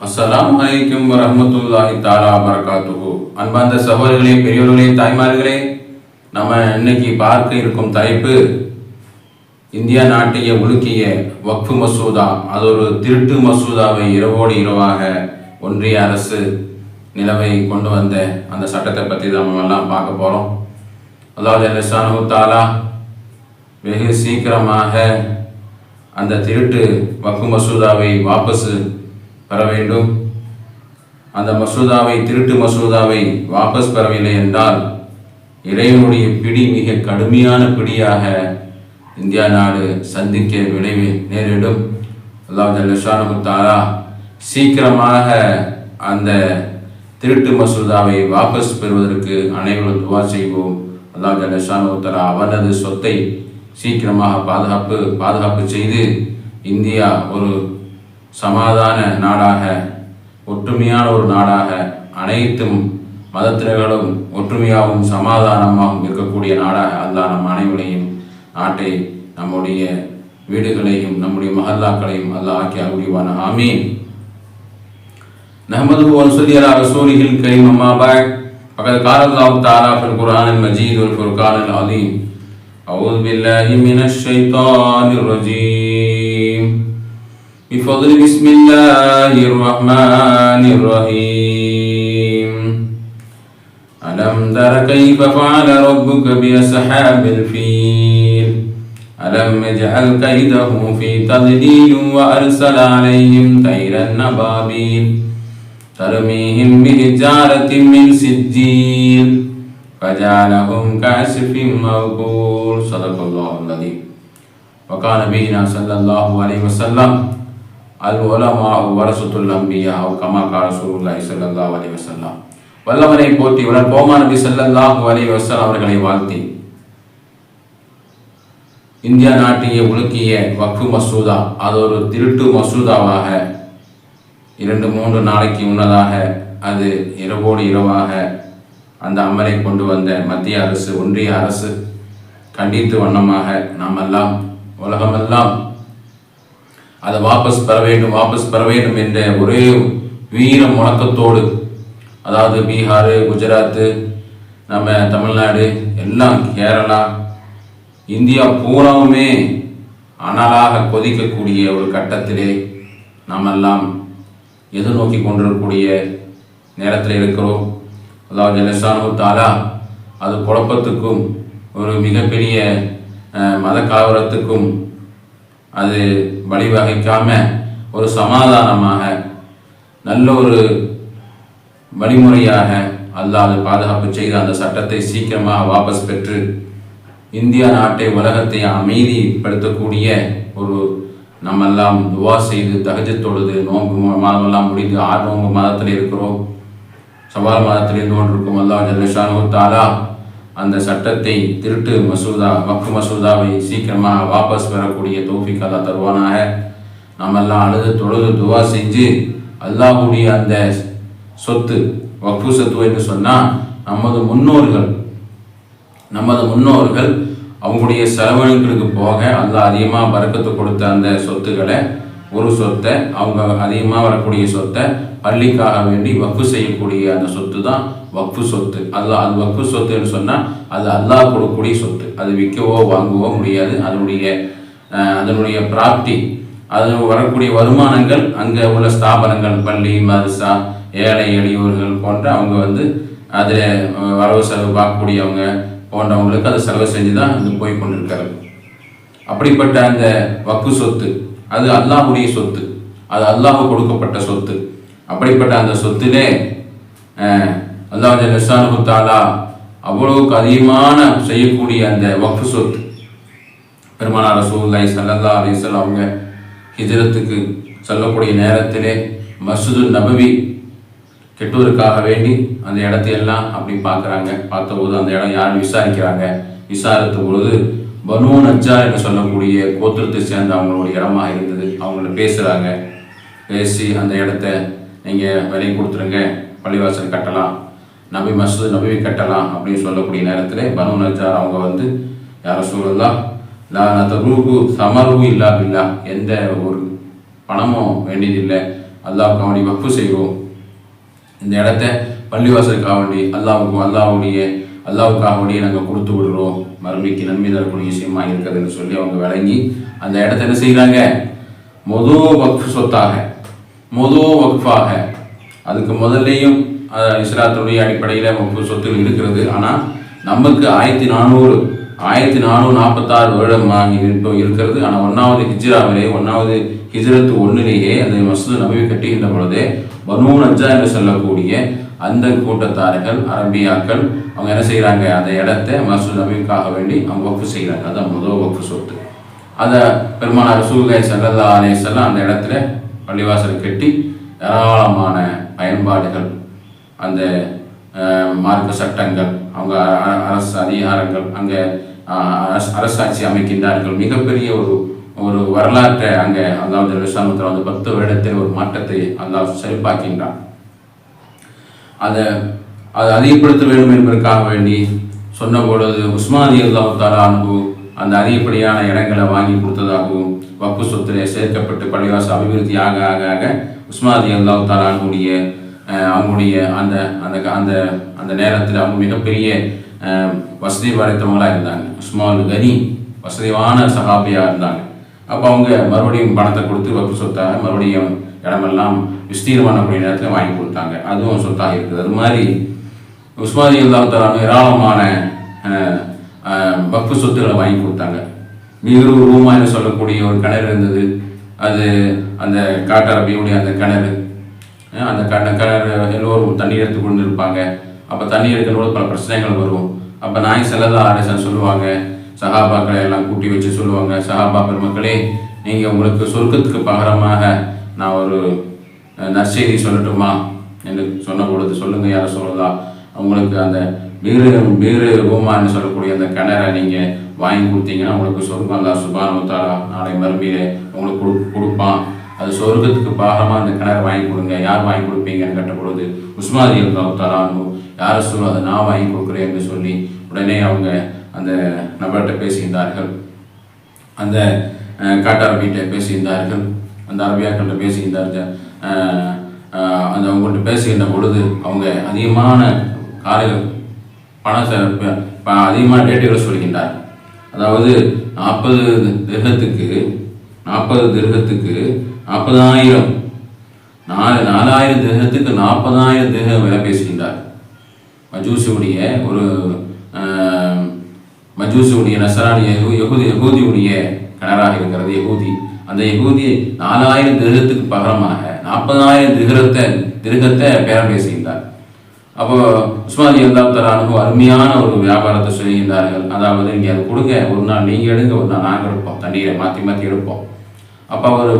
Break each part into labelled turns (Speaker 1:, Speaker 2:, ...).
Speaker 1: அஸ்லாம் வலைக்கம் வரமத்துல்லாஹி தாலா வரகாத்துகு அன்பார்ந்த சகோதரர்களே பெரியவர்களே தாய்மார்களே நம்ம இன்னைக்கு பார்க்க இருக்கும் தலைப்பு இந்தியா நாட்டைய உலுக்கிய வக்ஃபு மசூதா. அது ஒரு திருட்டு மசூதாவை இரவோடு இரவாக ஒன்றிய அரசு நிலவை கொண்டு வந்த அந்த சட்டத்தை பற்றி நம்ம எல்லாம் பார்க்க போகிறோம் அதாவது லசானு தாலா வெகு சீக்கிரமாக அந்த திருட்டு வக்ஃபு மசூதாவை வாபஸ் பெற வேண்டும். அந்த மசோதாவை திருட்டு மசோதாவை வாபஸ் பெறவில்லை என்றால் இறைவனுடைய பிடி மிக கடுமையான பிடியாக இந்தியா நாடு சந்திக்க விளைவு நேரிடும். அல்லாஹ் லஷானு தாரா சீக்கிரமாக அந்த திருட்டு மசோதாவை வாபஸ் பெறுவதற்கு அனைவரும் துவா செய்வோம். அல்லாஹ் லஷானு தாரா அவனது சொத்தை சீக்கிரமாக பாதுகாப்பு பாதுகாப்பு செய்து இந்தியா ஒரு சமாதான நாடாக ஒற்றுமையான ஒரு நாடாக அனைத்தும் மதத்தினர்களும் ஒற்றுமையாகவும் சமாதானமாகவும் இருக்கக்கூடிய நாடாக அல்லாஹ் நம் அனைவரையும் நாட்டை நம்முடைய வீடுகளையும் நம்முடைய மஹல்லாக்களையும் அல்லாஹ் ஆக்கி அருள்வான ஆமீன் نحمده ونصلي على رسوله الكريم أما بعد فقد قال الله تعالى في القرآن المجيد والفرقان العظيم أعوذ بالله من الشيطان الرجيم بفضل بسم الله الرحمن الرحيم. ألم تر كيف فعل ربك بأصحاب الفيل؟ ألم يجعل كيدهم في تضليل وأرسل عليهم طيرا نبابيل ترميهم بحجارة من سجيل. فجعلهم كعسف موقول صدق الله العظيم. وقال نبينا صلى الله عليه وسلم அல்வலமா வரசுத்துல்லம்பியா கமா கா ரசூலுல்லாஹி ஸல்லல்லாஹு அலைஹி வஸல்லம் வல்லவனை போற்றி உடன் போமா நபி ஸல்லல்லாஹு அலைஹி அவர்களை வாழ்த்தி. இந்தியா நாட்டையே உலுக்கிய வக்கு மசூதா அது ஒரு திருட்டு மசூதாவாக இரண்டு மூன்று நாளைக்கு முன்னதாக அது இரவோடு இரவாக அந்த அமலை கொண்டு வந்த மத்திய அரசு ஒன்றிய அரசு கண்டித்து வண்ணமாக நாமெல்லாம் உலகமெல்லாம் அதை வாபஸ் பெற வேண்டும் வாபஸ் பெற வேண்டும் என்ற ஒரே வீர முழக்கத்தோடு அதாவது பீகார் குஜராத்து நம்ம தமிழ்நாடு எல்லாம் கேரளா இந்தியா பூராவுமே அனலாக கொதிக்கக்கூடிய ஒரு கட்டத்திலே நாமெல்லாம் எதிர்நோக்கி கொண்டிருக்கக்கூடிய நேரத்தில் இருக்கிறோம். அதாவது ஜலசானு தாலா அது குழப்பத்துக்கும் ஒரு மிகப்பெரிய மத கலவரத்துக்கும் அது வழிவகைக்காம ஒரு சமாதானமாக நல்ல ஒரு வழிமுறையாக அல்லாஹ் பாதுகாப்பு செய்து அந்த சட்டத்தை சீக்கிரமாக வாபஸ் பெற்று இந்தியா நாட்டை உலகத்தை அமைதிப்படுத்தக்கூடிய ஒரு நம்மெல்லாம் துவா செய்து தகஜ தொழுது நோன்பு மாதமெல்லாம் முடிந்து ஆறு நோன்பு மாதத்தில் இருக்கிறோம். சவால் மாதத்தில் இருந்து கொண்டிருக்கும் அல்லா ஜல்லஷானு தாலா அந்த சட்டத்தை திருட்டு மசூதா வக்கு மசூதாவை சீக்கிரமாக வாபஸ் பெறக்கூடிய தோஃபிக் அல்லா தருவானாக. நம்மெல்லாம் அழுது தொழுது துவா செஞ்சு அல்லாஹுடைய அந்த சொத்து வக்கு சொத்து என்று சொன்னால் நமது முன்னோர்கள் நமது முன்னோர்கள் அவங்களுடைய செலவழிகளுக்கு போக அல்லாஹ் அதிகமாக பறக்கத்து கொடுத்த அந்த சொத்துக்களை ஒரு சொத்தை அவங்க அதிகமாக வரக்கூடிய சொத்தை பள்ளிக்காக வேண்டி வக்கு செய்யக்கூடிய அந்த சொத்து தான் வக்ஃபு சொத்து. அல்லாஹ் அது வக்ஃபு சொத்துன்னு சொன்னால் அது அல்லாஹ் கொடுக்கக்கூடிய சொத்து. அது விற்கவோ வாங்கவோ முடியாது. அதனுடைய அதனுடைய பிராப்தி அது வரக்கூடிய வருமானங்கள் அங்கே உள்ள ஸ்தாபனங்கள் பள்ளி மதுசா ஏழை எளியோர்கள் போன்ற அவங்க வந்து அதில் வரவு செலவு பார்க்கக்கூடியவங்க போன்றவங்களுக்கு அதை செலவு செஞ்சு தான் அது போய் கொண்டிருக்காரு அப்படிப்பட்ட அந்த வக்கு சொத்து அது அல்லாஹுடைய சொத்து. அது அல்லாஹ் கொடுக்கப்பட்ட சொத்து. அப்படிப்பட்ட அந்த சொத்திலே அஹ், அல்லாஹ் ஜல்லஷானு தாலா அவ்வளவுக்கு அதிகமான செய்யக்கூடிய அந்த வக்ஃபு சொத்து. பெருமானார் ரசூல்லாய் ஸல்லல்லாஹு அலிசல் அவங்க ஹிஜரத்துக்கு செல்லக்கூடிய நேரத்திலே மசூது நபவி கெட்டுவதற்காக வேண்டி அந்த இடத்தையெல்லாம் அப்படி பார்க்குறாங்க. பார்த்தபோது அந்த இடம் யாரும் விசாரிக்கிறாங்க? விசாரித்த பொழுது பனு நஜ்ஜா என்று சொல்லக்கூடிய கோத்திரத்தை சேர்ந்த அவங்களுடைய இடமா இருந்தது. அவங்கள பேசுகிறாங்க பேசி அந்த இடத்த நீங்கள் விலை கொடுத்துருங்க. பள்ளிவாசல் கட்டலாம். நபி மசூது நபி கட்டலாம் அப்படின்னு சொல்லக்கூடிய நேரத்தில் பனு நஜ்ஜார் அவங்க வந்து யார சூழலாம் லா நதரூஹு சமருஹு இல்லா பில்லா எந்த ஒரு பணமும் வேண்டியதில்லை. அல்லாவுக்கு வேண்டி வப்பு செய்வோம். இந்த இடத்த பள்ளிவாசலுக்காக வேண்டி அல்லாவுக்கு அல்லாவுடைய அல்லாவுக்காக நாங்கள் கொடுத்து விடுறோம். மறுமைக்கு நன்மை தரக்கூடிய விஷயமா இருக்கிறதுன்னு சொல்லி அவங்க விளங்கி அந்த இடத்த என்ன செய்கிறாங்க மொத வக்ஃப் சொத்தாக. மொத வக்ஃபாக. அதுக்கு முதல்லையும் அஹ், இஸ்லாத்துடைய அடிப்படையில் வக்ஃபு சொத்துகள் இருக்கிறது. ஆனால் நமக்கு ஆயிரத்தி நானூறு ஆயிரத்தி நானூறு நாற்பத்தாறு வருடம் இப்போ இருக்கிறது. ஆனால் ஒன்றாவது ஹிஜ்ராவிலே ஒன்றாவது ஹிஜ்ரத்து ஒன்றிலேயே அந்த மசூது நபி கட்டுகின்ற பொழுதே பனூ நஜா என்று சொல்லக்கூடிய அந்த கூட்டத்தார்கள் அரபியாக்கள் அவங்க என்ன செய்கிறாங்க அந்த இடத்த மசூத் நபிக்காக வேண்டி அவங்க வக்ஃபு செய்கிறாங்க அதான் முதல் வகுப்பு சொத்து. அதை பெருமானார் சூழ்காய் சல்லா அலேசல்லாம் அந்த இடத்துல பள்ளிவாசல் கட்டி ஏராளமான பயன்பாடுகள் அந்த மார்க்க சட்டங்கள் அவங்க அ- அரசு அதிகாரங்கள் அங்கே அரசு அரசாட்சி அமைக்கின்றார்கள். மிகப்பெரிய ஒரு ஒரு வரலாற்றை அங்கே அல்லாஹ் விசாமத்தில் வந்து பத்து வருடத்தில் ஒரு மாற்றத்தை அல்லாஹ் செழிப்பாக்கின்றான் அதை அதை அதிகப்படுத்த வேண்டும் என்பதற்காக வேண்டி சொன்ன பொழுது உஸ்மானி அல்லாவுத்தாரா அன்பு அந்த அதிகப்படியான இடங்களை வாங்கி கொடுத்ததாகவும் வப்பு சொத்திலே சேர்க்கப்பட்டு பள்ளிவாசல் அபிவிருத்தி ஆக ஆக ஆக உஸ்மானி அல்லாவுத்தாரா அன்புடைய அவங்களுடைய அந்த அந்த அந்த அந்த நேரத்தில் அவங்க மிகப்பெரிய வசதி படைத்தவங்களாக இருந்தாங்க. உஸ்மான் கனி வசதியான சகாபியாக இருந்தாங்க. அப்போ அவங்க மறுபடியும் பணத்தை கொடுத்து வப்பு சொத்தாக மறுபடியும் இடமெல்லாம் விஸ்தீர்ணம் பண்ணக்கூடிய நேரத்தில் வாங்கி கொடுத்தாங்க. அதுவும் சொத்தாக இருக்குது. அது மாதிரி உஸ்மானி அல்லாத்தாலும் ஏராளமான வக்ஃபு சொத்துக்களை வாங்கி கொடுத்தாங்க. மீறு ரூமா என்று சொல்லக்கூடிய ஒரு கிணறு இருந்தது. அது அந்த காட்டரபியுடைய அந்த கிணறு. அந்த கண்ண கிணறு எல்லோரும் தண்ணி எடுத்து கொண்டு இருப்பாங்க அப்போ தண்ணி எடுக்கும்போது பல பிரச்சனைகள் வரும். அப்போ நாய் செல்லதா ஆரேசன் சொல்லுவாங்க. சஹாபாக்களை எல்லாம் கூட்டி வச்சு சொல்லுவாங்க. சஹாபா பெருமக்களே நீங்கள் உங்களுக்கு சொர்க்கத்துக்கு பகரமாக நான் ஒரு அஹ், நற்செய்தி சொல்லட்டுமா? என்று சொன்ன பொழுது சொல்லுங்கள் யாரை சொல்லலாம் உங்களுக்கு அந்த வீறு வீறு ரூமான்னு சொல்லக்கூடிய அந்த கிணறை நீங்கள் வாங்கி கொடுத்தீங்கன்னா உங்களுக்கு சொர்க்கம் அல்லா சுபானுத்தாரா நாளை மறுமையிலே உங்களுக்கு கொடு கொடுப்பான். அது சொர்க்கத்துக்கு பாகமாக அந்த கிணறு வாங்கி கொடுங்க. யார் வாங்கி கொடுப்பீங்கன்னு கேட்ட பொழுது உஸ்மாதி அல்லாத்தாரானு யார் சொல்லும் அதை நான் வாங்கி கொடுக்குறேன் என்று சொல்லி உடனே அவங்க அந்த நபர்கிட்ட பேசுகின்றார்கள் அந்த காட்டார் வீட்டை பேசுகின்றார்கள் அந்த அரபியாக்கள்கிட்ட பேசுகின்றார்கள். அந்த அவங்கள்ட்ட பேசுகின்ற பொழுது அவங்க அதிகமான காலையில் பண ப- அதிகமான ரேட்டுகளை சொல்கின்றார் அதாவது நாற்பது திருகத்துக்கு நாற்பது திருகத்துக்கு நாற்பதாயிரம் நாலு நாலாயிரம் திருகத்துக்கு நாற்பதாயிரம் திருகம் விலை பேசுகின்றார் மஜூசியுடைய ஒரு மஜூசியுடைய நசரானிய யகுதி யகுதியுடைய கணராக இருக்கிறது யகுதி. அந்த யகூதி நாலாயிரம் திருகத்துக்கு பகரமாக நாற்பதாயிரம் திருகத்தை திருகத்தை பேரம் பேசுகின்றார் அப்போ உஸ்மான் அல்லா அருமையான ஒரு வியாபாரத்தை செய்கின்றார்கள் அதாவது இங்கே அதை கொடுங்க ஒரு நாள் நீங்கள் எடுங்க ஒரு நாள் நாங்கள் எடுப்போம். தண்ணீரை மாற்றி மாற்றி எடுப்போம். அப்போ அவர்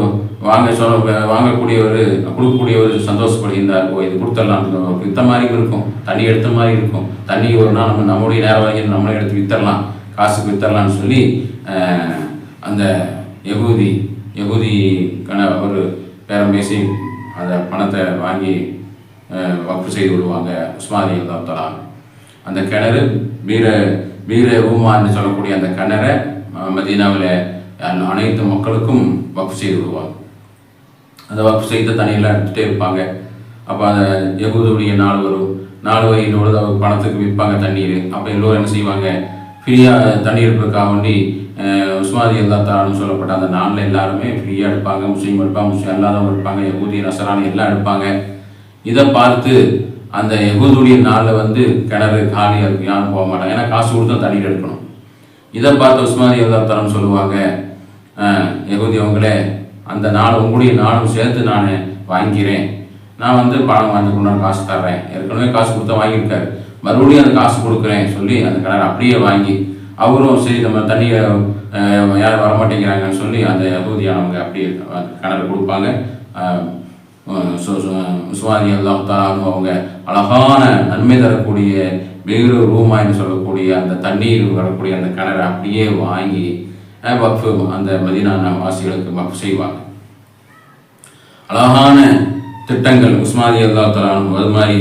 Speaker 1: வாங்க சொல்ல வாங்கக்கூடியவர் கொடுக்கக்கூடியவர் சந்தோஷப்படுகின்றார் ஓ இது கொடுத்துடலாம். வித்த மாதிரி இருக்கும். தண்ணி எடுத்த மாதிரி இருக்கும். தண்ணி ஒரு நாள் நம்ம நம்முடைய நேரம் வாங்கி நம்மளே எடுத்து வித்தரலாம். காசுக்கு வித்தரலாம்னு சொல்லி அந்த யகூதி யகுதி கண ஒரு பேரம் பேசி அந்த பணத்தை வாங்கி வக்ஃபு செய்து விடுவாங்க உஸ்மானி அல்லா அந்த கிணறு வீர வீர ஊமான்னு சொல்லக்கூடிய அந்த கிணறை மதீனாவில் அனைத்து மக்களுக்கும் வக்ஃபு செய்து விடுவாங்க. அந்த வக்ஃபு செய்த தண்ணியெல்லாம் எடுத்துகிட்டே இருப்பாங்க. அப்போ அந்த யகுதுடைய நாள் வரும். நாள் வரையின் பொழுது அவங்க பணத்துக்கு விற்பாங்க தண்ணீர். அப்போ எல்லோரும் என்ன செய்வாங்க? ஃப்ரீயாக தண்ணி எடுப்பதற்காக வேண்டி உஸ்மாதி எல்லா தான்னு சொல்லப்பட்ட அந்த நாளில் எல்லாருமே ஃப்ரீயாக எடுப்பாங்க முஸ்லீம் எடுப்பாங்க முஸ்லீம் அல்லாதவங்க எடுப்பாங்க யகுதி நசரானி எல்லாம் எடுப்பாங்க. இதை பார்த்து அந்த யகுதுடைய நாளில் வந்து கிணறு காலியாக இருக்கும் யாரும் போக மாட்டாங்க. ஏன்னா காசு கொடுத்தா தண்ணீர் எடுக்கணும். இதை பார்த்து உஸ்மாதி எல்லா தரம் சொல்லுவாங்க "அஹ், அவங்களே அந்த நாள் உங்களுடைய நாளும் சேர்த்து நான் வாங்கிக்கிறேன். நான் வந்து பணம் வாங்கி கொண்டாந்து காசு தர்றேன். ஏற்கனவே காசு கொடுத்தா வாங்கியிருக்காரு. மறுபடியும் அந்த காசு கொடுக்குறேன் சொல்லி அந்த கிணறு அப்படியே வாங்கி அவரும் சரி நம்ம தண்ணியை யாரும் வரமாட்டேங்கிறாங்கன்னு சொல்லி அந்த யகூதியானவங்க அப்படியே கிணறு கொடுப்பாங்க. அஹ், சுவாதி அல்லாம் அவங்க அழகான நன்மை தரக்கூடிய வேறு ரூமா என்று சொல்லக்கூடிய அந்த தண்ணீர் வரக்கூடிய அந்த கிணறு அப்படியே வாங்கி வக்ஃபு அந்த மதீனா வாசிகளுக்கு வக்ஃபு செய்வாங்க. அழகான திட்டங்கள். உஸ்மாதி அல்லா தலான் அது மாதிரி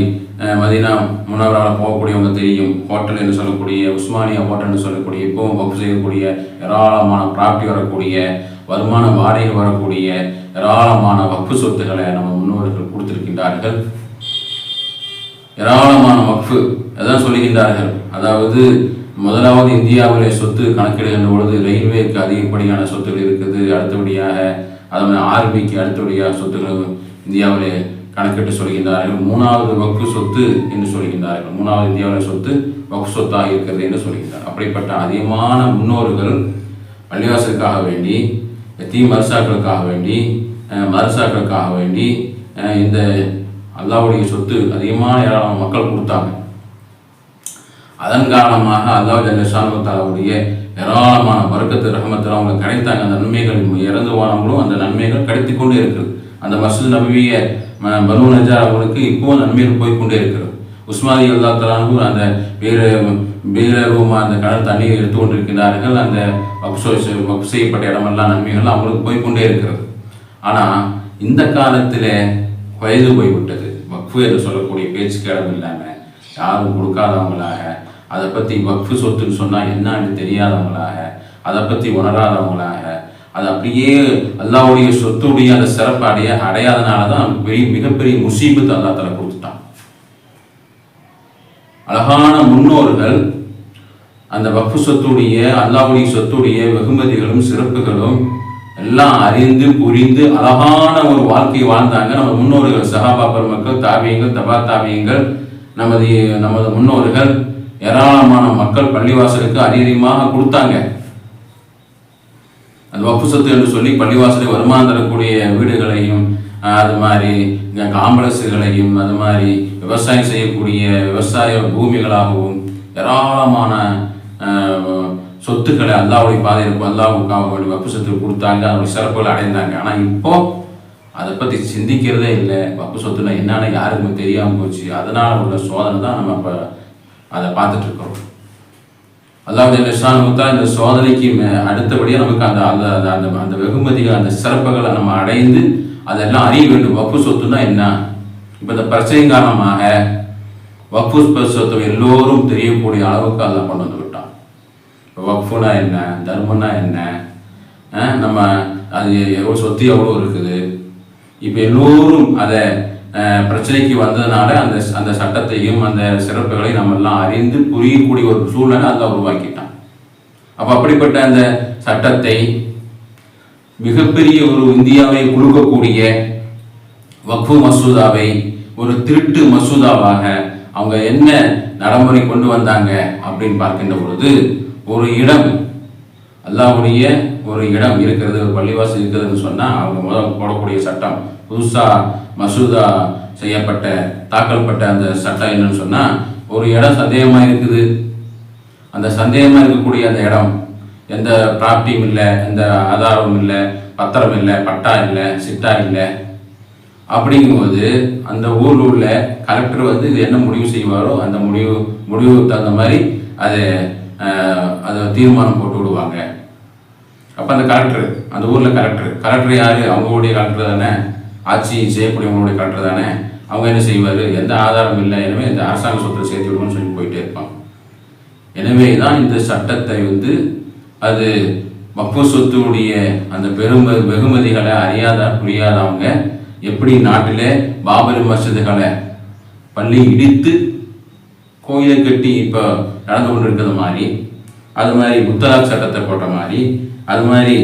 Speaker 1: மதீனா முனவரால் போகக்கூடியவங்க தெரியும். ஹோட்டல் என்று சொல்லக்கூடிய உஸ்மானியா ஹோட்டல்னு சொல்லக்கூடிய இப்போவும் வகுப்பு செய்யக்கூடிய ஏராளமான ப்ராப்பர்ட்டி வரக்கூடிய வருமான வாடகை வரக்கூடிய ஏராளமான வகுப்பு சொத்துக்களை நம்ம முன்னோர்கள் கொடுத்திருக்கின்றார்கள். ஏராளமான வகுப்பு அதான் சொல்லுகின்றார்கள். அதாவது முதலாவது இந்தியாவிலே சொத்து கணக்கிடுகின்ற பொழுது ரயில்வேக்கு அதிகப்படியான சொத்துகள் இருக்குது. அடுத்தபடியாக அதே ஆர்மிக்கு அடுத்தபடியாக சொத்துக்கள் இந்தியாவிலே கணக்கிட்டு சொல்கின்றார்கள். மூணாவது வக்கு சொத்து என்று சொல்கின்றார்கள். மூணாவது இந்தியாவில் சொத்து வக்கு சொத்தாக இருக்கிறது என்று சொல்கின்றார் அப்படிப்பட்ட அதிகமான முன்னோர்கள் பள்ளிவாசலுக்காக வேண்டி தீ மரசாக்களுக்காக வேண்டி மரசாக்களுக்காக வேண்டி இந்த அல்லாவுடைய சொத்து அதிகமான ஏராளமான மக்கள் கொடுத்தாங்க. அதன் காரணமாக அல்லாஹ் ஜல்லஷானுடைய ஏராளமான வர்க்கத்து ரஹமத்தில் அவங்க கிடைத்தாங்க. அந்த நன்மைகள் இறந்து போனவங்களும் அந்த நன்மைகள் கிடைத்து கொண்டே இருக்குது. அந்த மசூத் நபியை பனு நஜார் அவங்களுக்கு இப்போவும் நன்மையில் போய் கொண்டே இருக்கிறது. உஸ்மானி அல்லா தலானு அந்த வீர வீரரூமா அந்த கடல் தண்ணீர் எடுத்து கொண்டிருக்கிறார்கள் அந்த வக்ஸோ வக்ஃப் செய்யப்பட்ட இடமெல்லாம் நன்மைகள் அவங்களுக்கு போய்கொண்டே இருக்கிறது. ஆனால் இந்த காலத்தில் வயது போய்விட்டது. வக்ஃபு என்று சொல்லக்கூடிய பேச்சுக்கு இடம் இல்லாமல் யாரும் கொடுக்காதவங்களாக அதை பற்றி வக்ஃபு சொத்துன்னு சொன்னால் என்னன்னு தெரியாதவங்களாக அதை பற்றி உணராதவங்களாக அது அப்படியே அல்லாவுடைய சொத்துடைய அந்த சிறப்பு அடைய அடையாதனால தான் பெரிய மிகப்பெரிய முசீபத்து அல்லா தலை கொடுத்துட்டான். அழகான முன்னோர்கள் அந்த வக்ஃபு சொத்துடைய அல்லாவுடைய சொத்துடைய வெகுமதிகளும் சிறப்புகளும் எல்லாம் அறிந்து புரிந்து அழகான ஒரு வாழ்க்கை வாழ்ந்தாங்க நம்ம முன்னோர்கள் சகாபா பெருமக்கள் தாவியங்கள் தபா தாவியங்கள் நமது நமது முன்னோர்கள் ஏராளமான மக்கள் பள்ளிவாசலுக்கு அதிகமாக கொடுத்தாங்க. அந்த வப்பு சொத்து என்று சொல்லி பள்ளிவாசலை வருமானம் தரக்கூடிய வீடுகளையும் அது மாதிரி காம்ப்ளெக்ஸுகளையும் அது மாதிரி விவசாயம் செய்யக்கூடிய விவசாய பூமிகளாகவும் ஏராளமான சொத்துக்களை அல்லாவுடைய பாதையில் அல்லாவுக்காக வப்பு சொத்து கொடுத்தாங்க அவங்க சிறப்புகள் அடைந்தாங்க. ஆனால் இப்போ அதை பற்றி சிந்திக்கிறதே இல்லை. வப்பு சொத்துனா என்னன்னு யாருக்குமே தெரியாமல் போச்சு. அதனால் உள்ள சோதனை தான் நம்ம இப்போ அதை பார்த்துட்ருக்குறோம் அல்லாவுடைய அல்லாஹ் ஜல்லிஷானுத்தா இந்த சோதனைக்கு மே- அடுத்தபடியாக நமக்கு அந்த அந்த அந்த அந்த அந்த வெகுமதிகள் அந்த சிறப்புகளை நம்ம அடைந்து அதெல்லாம் அறிய வேண்டும். வப்பு சொத்துனா என்ன? இப்போ இந்த பிரச்சனை காரணமாக வப்பு ப- சொத்து எல்லோரும் தெரியக்கூடிய அளவுக்கு அதெல்லாம் கொண்டு வந்து விட்டான். இப்போ வக்ஃபுனா என்ன? தர்மம்னா என்ன? நம்ம அது எவ்வளோ சொத்து எவ்வளோ இருக்குது? இப்போ எல்லோரும் அதை பிரச்சனைக்கு வந்ததுனால அந்த அந்த சட்டத்தையும் அந்த சிறப்புகளையும் நம்ம எல்லாம் அறிந்து புரியக்கூடிய ஒரு சூழ்நிலை அதை உருவாக்கிட்டான். அப்போ அப்படிப்பட்ட அந்த சட்டத்தை மிகப்பெரிய ஒரு இந்தியாவை கொடுக்கக்கூடிய வக்ஃபு மசூதாவை ஒரு திருட்டு மசூதாவாக அவங்க என்ன நடைமுறை கொண்டு வந்தாங்க அப்படின்னு பார்க்கின்ற பொழுது ஒரு இடம் அல்லாவுடைய ஒரு இடம் இருக்கிறது ஒரு பள்ளிவாசல் இருக்கிறதுன்னு சொன்னால் அவங்க முதல் போடக்கூடிய சட்டம் புதுசாக மசூதா செய்யப்பட்ட தாக்கல்பட்ட அந்த சட்டம் என்னன்னு சொன்னால் ஒரு இடம் சந்தேகமாக இருக்குது. அந்த சந்தேகமாக இருக்கக்கூடிய அந்த இடம் எந்த ப்ராப்பர்ட்டியும் இல்லை எந்த ஆதாரமும் இல்லை பத்திரம் இல்லை பட்டா இல்லை சிட்டா இல்லை. அப்படிங்கும்போது அந்த ஊரில் உள்ள கலெக்டர் வந்து இது என்ன முடிவு செய்வாரோ அந்த முடிவு முடிவுக்கு தகுந்த மாதிரி அதை அதை தீர்மானம் போட்டு விடுவாங்க. அப்போ அந்த கலெக்டர் அந்த ஊரில் கலெக்டர் கலெக்டர் யார்? அவங்களுடைய கலெக்டர் தானே? ஆட்சி செய்யக்கூடியவங்களுடைய கலெக்டர் தானே? அவங்க என்ன செய்வார்? எந்த ஆதாரம் இல்லை. எனவே இந்த அரசாங்க சொத்தை சேர்த்து விடுவோம்னு சொல்லி போயிட்டே இருப்பாங்க. எனவே தான் இந்த சட்டத்தை வந்து அது மப்பு சொத்துடைய அந்த பெரும் வெகுமதிகளை அறியாத புரியாதவங்க எப்படி நாட்டிலே பாபரி மஸ்ஜிதுகளை பள்ளி இடித்து கோயிலை கட்டி இப்போ நடந்து கொண்டு இருக்கிறது மாதிரி அது மாதிரி முத்தலாக் சட்டத்தை போட்ட மாதிரி அது மாதிரி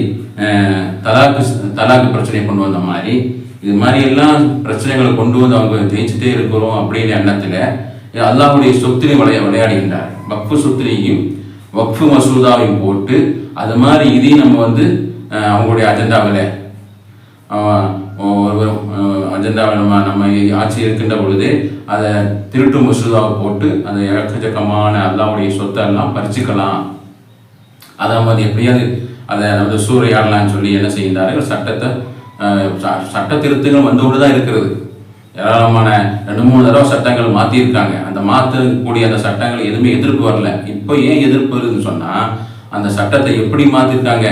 Speaker 1: தலாக்கு தலாக்கு பிரச்சனையை கொண்டு வந்த மாதிரி இது மாதிரி எல்லாம் பிரச்சனைகளை கொண்டு வந்து அவங்க ஜெயிச்சுட்டே இருக்கிறோம் அப்படின்னு எண்ணத்தில் அல்லாவுடைய சொத்திலையும் விளைய விளையாடுகின்றார். வக்ஃபு சொத்திலையும் வக்ஃபு மசூதாவையும் போட்டு அது மாதிரி இதையும் நம்ம வந்து அவங்களுடைய அஜெண்டாவில் ஒரு அஜெண்டாவை நம்ம நம்ம ஆட்சி இருக்கின்ற பொழுது அதை திருட்டு மசூதாவை போட்டு அந்த எக்கச்சக்கமான அல்லாவுடைய சொத்தை எல்லாம் பறிச்சுக்கலாம். அதை நம்ம எப்படியாவது அதை நம்ம சூறையாடலாம்னு சொல்லி என்ன செய்கின்றார்கள்? சட்டத்தை சட்ட திருத்தங்கள் வந்து தான் இருக்கிறது. ஏராளமான ரெண்டு மூணு தடவை சட்டங்கள் மாற்றியிருக்காங்க அந்த மாற்றக்கூடிய அந்த சட்டங்கள் எதுவுமே எதிர்ப்பு வரல. இப்போ ஏன் எதிர்ப்பு வருதுன்னு சொன்னால் அந்த சட்டத்தை எப்படி மாற்றிருக்காங்க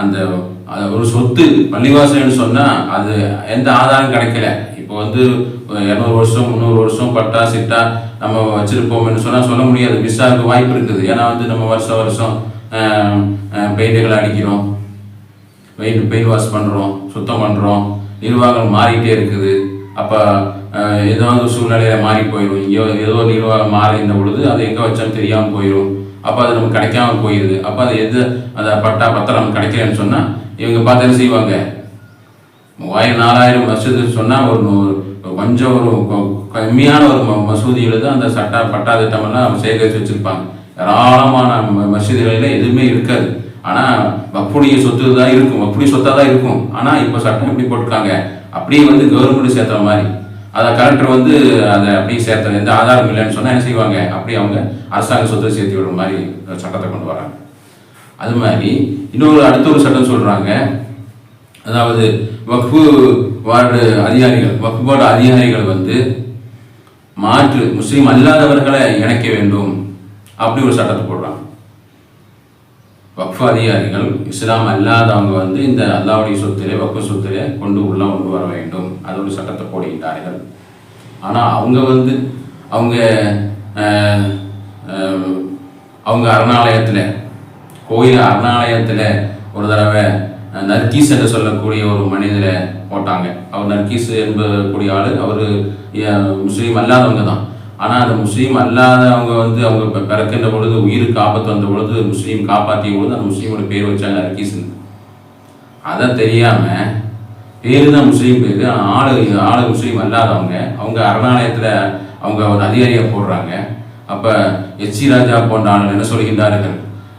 Speaker 1: அந்த அது ஒரு சொத்து பள்ளிவாசல்னு சொன்னால் அது எந்த ஆதாரம் கிடைக்கல. இப்போ வந்து இரநூறு வருஷம் முந்நூறு வருஷம் பட்டா சிட்டா நம்ம வச்சுருப்போம்னு சொன்னால் சொல்ல முடியாது. விசாவுக்கு வாய்ப்பு இருக்குது. ஏன்னா வந்து நம்ம வருஷம் வருஷம் பெயிண்டுகளை அடிக்கிறோம். பெயிண்ட் பெயிண்ட் வாஷ் பண்ணுறோம் சுத்தம் பண்ணுறோம் நிர்வாகம் மாறிட்டே இருக்குது. அப்போ ஏதாவது சூழ்நிலையில் மாறி போயிடும் இங்கே ஏதோ நிர்வாகம் மாறின பொழுது அது எங்கே வச்சாலும் தெரியாமல் போயிடும் அப்போ அது நமக்கு கிடைக்காம போயிடுது அப்போ அது எது அந்த பட்டா பத்திரம் கிடைக்கலன்னு சொன்னால் இவங்க பார்த்து என்ன செய்வாங்க? மூவாயிரம் நாலாயிரம் வருஷத்துக்கு சொன்னால் ஒரு நூறு கொஞ்சம் ஒரு கம்மியான ஒரு மசூதியில் தான் அந்த சட்டா பட்டா திட்டமெல்லாம் சேகரித்து வச்சுருப்பாங்க. ஏராளமான மசூதிகளில் எதுவுமே இருக்காது. ஆனால் வப்புடைய சொத்து தான் இருக்கும். வப்புடைய சொத்தாக தான் இருக்கும். ஆனால் இப்போ சட்டம் எப்படி போட்டிருக்காங்க. அப்படியே வந்து கவர்மெண்ட் சேர்த்த மாதிரி. அதை கலெக்டர் வந்து அதை அப்படியே சேர்த்த எந்த ஆதாரம் இல்லைன்னு சொன்னால் என்ன செய்வாங்க? அப்படியே அவங்க அரசாங்க சொத்தை சேர்த்து விடுற மாதிரி சட்டத்தை கொண்டு வராங்க. அது மாதிரி இன்னொரு அடுத்த ஒரு சட்டம் சொல்றாங்க. அதாவது வக்ஃபு வார்டு அதிகாரிகள் வக்ஃபு வார்டு அதிகாரிகள் வந்து மாற்று முஸ்லீம் அல்லாதவர்களை இணைக்க வேண்டும். அப்படி ஒரு சட்டத்தை போடுறாங்க. வக்ஃபு அதிகாரிகள் இஸ்லாம் அல்லாதவங்க வந்து இந்த அல்லாவுடைய சொத்திலே வக்ஃபு சொத்திலே கொண்டு உள்ள கொண்டு வர வேண்டும். அது ஒரு சட்டத்தை போடுகின்றார்கள். ஆனால் அவங்க வந்து அவங்க அவங்க அரணாலயத்தில் கோயில் அரணாலயத்தில் ஒரு தடவை நர்கீஸ் என்று சொல்லக்கூடிய ஒரு மனிதரை போட்டாங்க. அவர் நர்கீஸ் என்பக்கூடிய ஆள் அவர் முஸ்லீம் அல்லாதவங்க தான். ஆனால் அந்த முஸ்லீம் அல்லாதவங்க வந்து அவங்க பி- பிறக்கின்ற பொழுது உயிருக்கு ஆபத்து வந்த பொழுது முஸ்லீம் காப்பாற்றிய பொழுது அந்த முஸ்லீமோட பேர் வச்சாங்க நர்கீஸ்னு அதை தெரியாமல் பேர் தான் முஸ்லீம் பேர் ஆனா ஆளு ஆளு முஸ்லீம் அல்லாதவங்க அவங்க அரணாலயத்தில் அவங்க ஒரு அதிகாரியை போடுறாங்க. அப்போ எச்சி ராஜா போன்ற ஆளுங்க என்ன சொல்கின்றார்கள்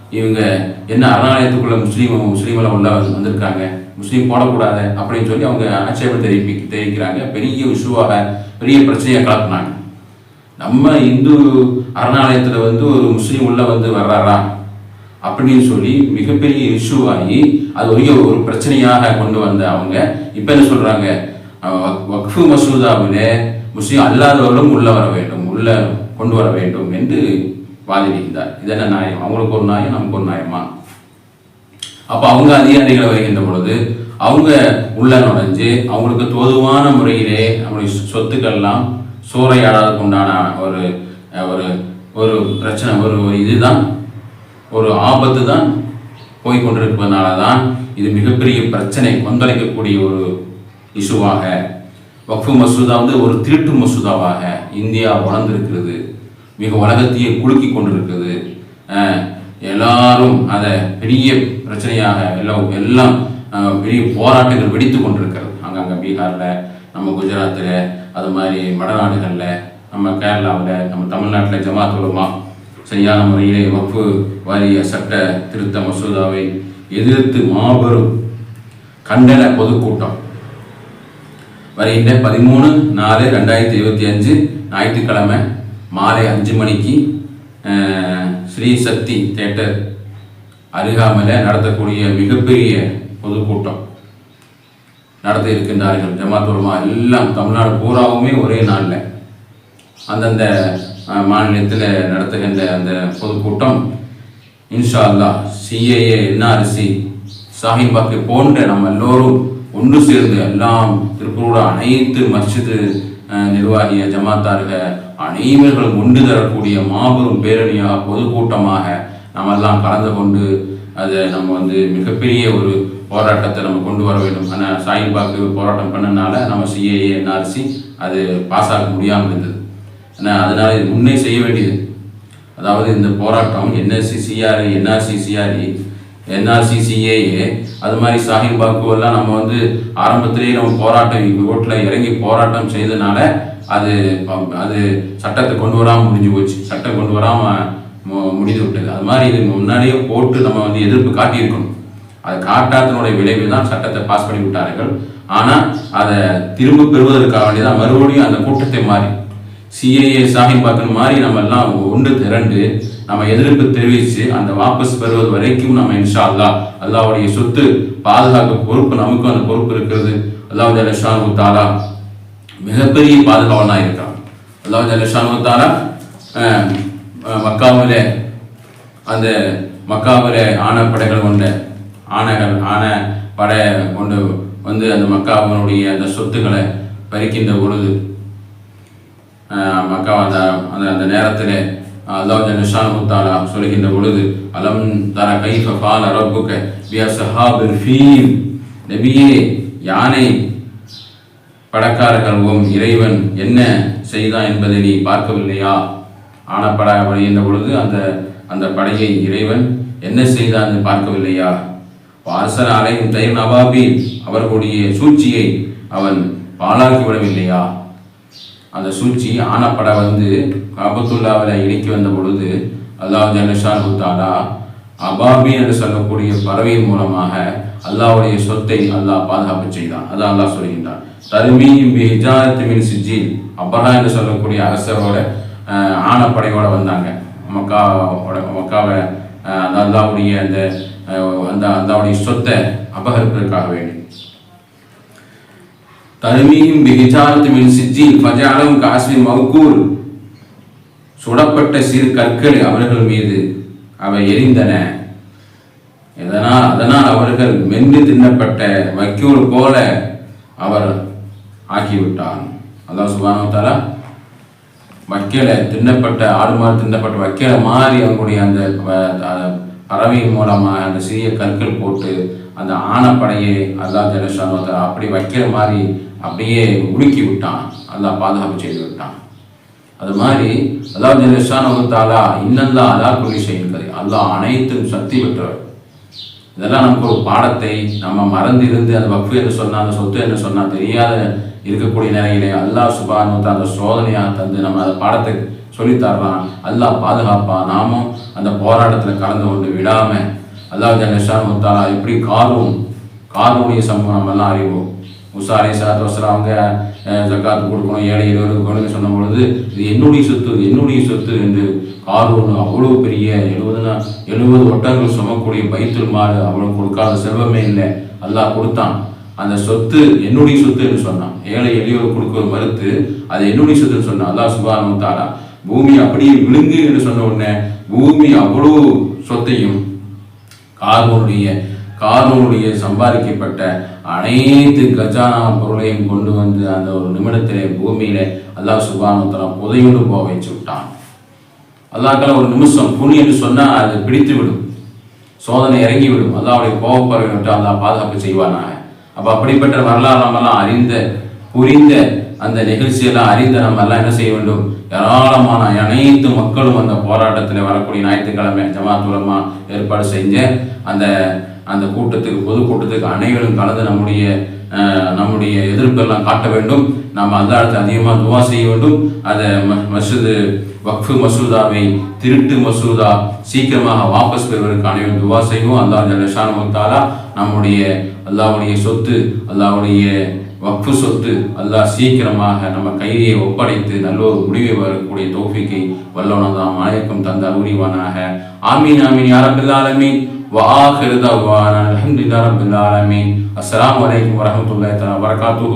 Speaker 1: இவங்க என்ன அரணாலயத்துக்குள்ள முஸ்லீம் முஸ்லீமெல்லாம் உள்ள வந்திருக்காங்க? முஸ்லீம் போடக்கூடாது அப்படின்னு சொல்லி அவங்க ஆட்சேபம் தெரிவிக்க தெரிவிக்கிறாங்க. பெரிய விஷுவாக பெரிய பிரச்சனையை கலப்புனாங்க நம்ம இந்து அரணாலயத்தில் வந்து ஒரு முஸ்லீம் உள்ள வந்து வர்றாரா? அப்படின்னு சொல்லி மிகப்பெரிய இஷ்யூ ஆகி அது ஒரு ஒரு பிரச்சனையாக கொண்டு வந்த அவங்க இப்போ என்ன சொல்றாங்க? வக்ஃபு மசூதாவிலே முஸ்லீம் அல்லாதவர்களும் உள்ள வர வேண்டும் உள்ள கொண்டு வர வேண்டும் என்று வாதிடுகின்றார். இது என்ன நியாயம்? அவங்களுக்கு ஒரு நியாயம் நமக்கு ஒரு நியாயமா? அப்போ அவங்க அதிகாரிகளை வருகின்ற பொழுது அவங்க உள்ள நுழைஞ்சு அவங்களுக்கு தோதுவான முறையிலே அவங்களுடைய சொத்துக்கள்லாம் சூறையாடலுக்கு உண்டான ஒரு ஒரு ஒரு பிரச்சனை ஒரு இதுதான். ஒரு ஆபத்து தான் போய்கொண்டிருப்பதனால தான் இது மிகப்பெரிய பிரச்சனை கொந்தளிக்கக்கூடிய ஒரு இஷுவாக வக்ஃபு மசூதா வந்து ஒரு திருட்டு மசூதாவாக இந்தியா வளர்ந்துருக்கிறது. மிக உலகத்தையே குலுக்கி கொண்டிருக்கிறது. எல்லாரும் அதை பெரிய பிரச்சனையாக எல்லாம் எல்லாம் பெரிய போராட்டங்கள் வெடித்து கொண்டிருக்கிறது. அங்கங்கே பீகாரில் நம்ம குஜராத்தில் அது மாதிரி வடநாடுகளில் நம்ம கேரளாவில் நம்ம தமிழ்நாட்டில் ஜமாத் உலமா சரியான முறையிலே வக்ஃபு வாரிய சட்ட திருத்த மசோதாவை எதிர்த்து மாபெரும் கண்டன பொதுக்கூட்டம். வருகின்ற பதிமூணு நாலு ரெண்டாயிரத்தி இருபத்தி அஞ்சு ஞாயிற்றுக்கிழமை மாலை அஞ்சு மணிக்கு ஸ்ரீ சக்தி தேட்டர் அருகாமையில் நடத்தக்கூடிய மிகப்பெரிய பொதுக்கூட்டம். நடத்தி இருக்கின்றார்கள் ஜமாத் உலமா. எல்லாம் தமிழ்நாடு பூராவுமே ஒரே நாளில் அந்தந்த மாநிலத்தில் நடத்துகின்ற அந்த பொதுக்கூட்டம் இன்ஷா அல்லாஹ் சிஏஏ என்ஆர்சி சாஹிப் பாக்கு போன்ற நம்ம எல்லோரும் ஒன்று சேர்ந்து எல்லாம் திருப்பூரோட அனைத்து மஸ்ஜிது நிர்வாகிய ஜமாத்தாருக அனைவர்களும் ஒன்று தரக்கூடிய மாபெரும் பேரணியாக பொதுக்கூட்டமாக நம்ம எல்லாம் கலந்து கொண்டு அதை நம்ம வந்து மிகப்பெரிய ஒரு போராட்டத்தை நம்ம கொண்டு வர வேண்டும் ஆனால் சாயிபாக்கு போராட்டம் பண்ணனால நம்ம சிஏஏ என்ஆர்சி அது பாஸ் ஆக முடியாமல் இருந்தது. ஆனால் அதனால் இது முன்னே செய்ய வேண்டியது. அதாவது இந்த போராட்டம் NSC CRA NRC CRE NRC CAA அது மாதிரி சாஹிப் பாக்கு எல்லாம் நம்ம வந்து ஆரம்பத்திலேயே நம்ம போராட்டம் ஓட்டில் இறங்கி போராட்டம் செய்தனால அது அது சட்டத்தை கொண்டு வராமல் முடிஞ்சு போச்சு. சட்டம் கொண்டு வராமல் முடிந்து விட்டது. அது மாதிரி இது முன்னாடியே போட்டு நம்ம வந்து எதிர்ப்பு காட்டியிருக்கணும். அது காட்டாத்தினுடைய விளைவு தான் சட்டத்தை பாஸ் பண்ணி விட்டார்கள். ஆனால் அதை திரும்ப பெறுவதற்காக வேண்டி தான் மறுபடியும் அந்த கூட்டத்தை மாறி சிஏஏ சாஹிபாக்கள் மாதிரி நம்ம எல்லாம் ஒன்று திரண்டு நம்ம எதிர்ப்பு தெரிவித்து அந்த வாபஸ் பெறுவது வரைக்கும் நம்ம இன்ஷா அல்லா அல்லாவுடைய சொத்து பாதுகாக்க பொறுப்பு நமக்கும் அந்த பொறுப்பு இருக்கிறது. அல்லாவுடைய ஜலஷானு தாலா மிகப்பெரிய பாதுகாவலாக இருக்கான். அல்லாவுடைய ஜலஷானு தாலா மக்காவில் அந்த மக்காவில் ஆனப்படைகள் கொண்ட ஆனைகள் ஆன படையை கொண்டு வந்து அந்த மக்காவினுடைய அந்த சொத்துக்களை பறிக்கின்ற பொழுது மக்கா அந்த அந்த அந்த நேரத்தில் அல்லாஹ் நிஷான் முத்தாலா சொல்கின்ற பொழுது அலம் தர கைஃப ஃபால ரப்புக பியா சஹாபில் ஃபீல் நபியே யானை படக்காரர்களும் இறைவன் என்ன செய்தான் என்பதை நீ பார்க்கவில்லையா? ஆனப்பட வழிகின்ற பொழுது அந்த அந்த படையை இறைவன் என்ன செய்தான் பார்க்கவில்லையா? வாசன அலையும் டைம் நவாபி அவர்களுடைய சூழ்ச்சியை அவன் பாழாக்கி விடவில்லையா? அந்த சூழ்ச்சி ஆனப்பட வந்து காபத்துல்லாவில் இணைக்கி வந்த பொழுது அல்லாஹ் ஜனஷான் தாலா அபாபி என்று சொல்லக்கூடிய பறவையின் மூலமாக அல்லாஹ்வுடைய சொத்தை அல்லாஹ் பாதுகாப்பு செய்தான். அதான் அல்லாஹ் சொல்கின்றான். தருமீம் ஹிஜாரத்திமின் சிஜில் அபரா என்று சொல்லக்கூடிய அரசரோட ஆணப்படையோட வந்தாங்க. மக்காவோட மக்காவை அந்த அல்லாவுடைய அந்த அந்த அந்த அவனுடைய சொத்தை அபகரிப்பதற்காக வேண்டி தருமீம் பிஹிஜாரத்து மின் சிஜி ஃபஜஅலஹும் காஸ்மின் மவுக்கூர் சுடப்பட்ட சிறு கற்கள் அவர்கள் மீது அவை எரிந்தன. இதனால் அதனால் அவர்கள் மென்று தின்னப்பட்ட வைக்கோல் போல அவர் ஆக்கிவிட்டான். அதான் சுபானு வக்கீலை தின்னப்பட்ட ஆடு மாடு தின்னப்பட்ட வக்கீலை மாறி அவங்களுடைய அந்த பறவையின் மூலமாக அந்த சிறிய கற்கள் போட்டு அந்த ஆணப்படையை அல்லாஹ் ஜலஷானு அப்படி வைக்கிற மாதிரி அப்படியே உலுக்கி விட்டான். அல்லா பாதுகாப்பு செய்து விட்டான். அது மாதிரி அல்லா ஜலஷானு தாலா இன்னல்லா அல்லா குலி செய்கிறது அல்லா அனைத்தும் சக்தி பெற்றவர். இதெல்லாம் நமக்கு ஒரு பாடத்தை நம்ம மறந்து இருந்து அந்த வக்ஃபு என்று சொன்னால் அந்த சொத்து என்று சொன்னால் தெரியாத இருக்கக்கூடிய நிலையிலே அல்லாஹ் சுபானு அந்த சோதனையாக தந்து நம்ம அந்த பாடத்தை சொல்லித்தருவான் அல்லாஹ் பாதுகாப்பான். நாமும் அந்த போராட்டத்தில் கலந்து கொண்டு விடாம அல்லாஹ் ஜல்லஷான் முத்தாலா எப்படி காரும் காருடைய சம்பவம் நம்ம எல்லாம் அறிவோம். முசா அலி சாத் வசலாம் அவங்க ஜக்காத்து கொடுக்கணும் ஏழை இருவருக்கு கொடுக்க சொன்ன பொழுது இது என்னுடைய சொத்து என்னுடைய சொத்து என்று காரூன் அவ்வளோ பெரிய எழுபது எழுபது ஒட்டங்கள் சுமக்கூடிய பைத்துல் மாடு அவ்வளோ கொடுக்காத செல்வமே இல்லை. அல்லாஹ் கொடுத்தான். அந்த சொத்து என்னுடைய சொத்து என்று சொன்னான். ஏழை எளியோர் கொடுக்க மறுத்து அது என்னுடைய சொத்துன்னு சொன்னான். அல்லாஹ் சுபானு தாரா பூமி அப்படியே விழுங்கு என்று சொன்ன உடனே பூமி அவ்வளோ சொத்தையும் கார்வனுடைய கார்வனுடைய சம்பாதிக்கப்பட்ட அனைத்து கஜானா பொருளையும் கொண்டு வந்து அந்த ஒரு நிமிடத்திலே பூமியில அல்லாஹ் சுபானுத்தலா புதையுண்டு போக வச்சு விட்டான். அல்லாஹ்க்கால ஒரு நிமிஷம் புனி என்று சொன்னால் அது பிடித்து விடும் சோதனை இறங்கி விடும் அல்லாவுடைய கோபப்பறவை விட்டு அல்லா பாதுகாப்பு செய்வானாக. அப்போ அப்படிப்பட்ட வரலாறு நம்மெல்லாம் அறிந்த புரிந்த அந்த நிகழ்ச்சியெல்லாம் அறிந்த நம்ம எல்லாம் என்ன செய்ய வேண்டும்? ஏராளமான அனைத்து மக்களும் அந்த போராட்டத்தில் வரக்கூடிய ஞாயிற்றுக்கிழமை ஜமாத்துலமா ஏற்பாடு செஞ்ச அந்த அந்த கூட்டத்துக்கு பொது கூட்டத்துக்கு அனைவரும் கலந்து நம்முடைய நம்முடைய எதிர்ப்பெல்லாம் காட்ட வேண்டும். நாம் அந்த இடத்துல அதிகமாக துவா செய்ய வேண்டும். அதை ம- வக்ஃபு மசூதாவை திருட்டு மசூதா சீக்கிரமாக வாபஸ் பெறுவதற்கு அனைவரும் துவா செய்வோம் அல்லாஹ் ஜல்லஷான் முத்தாலா நம்முடைய அல்லாவுடைய சொத்து அல்லாவுடைய வக்ஃபு சொத்து அல்லாஹ் சீக்கிரமாக நம்ம கையை ஒப்படைத்து நல்ல ஒரு முடிவை வரக்கூடிய தௌஃபிக்கை வல்லவனதாம் நாயக்கம் தந்த அருணிவானாக ஆமீன் ஆமீன் யா ரப்பல் ஆலமீன் وآخر دعوانا الحمد لله رب العالمين السلام عليكم ورحمة الله تعالى وبركاته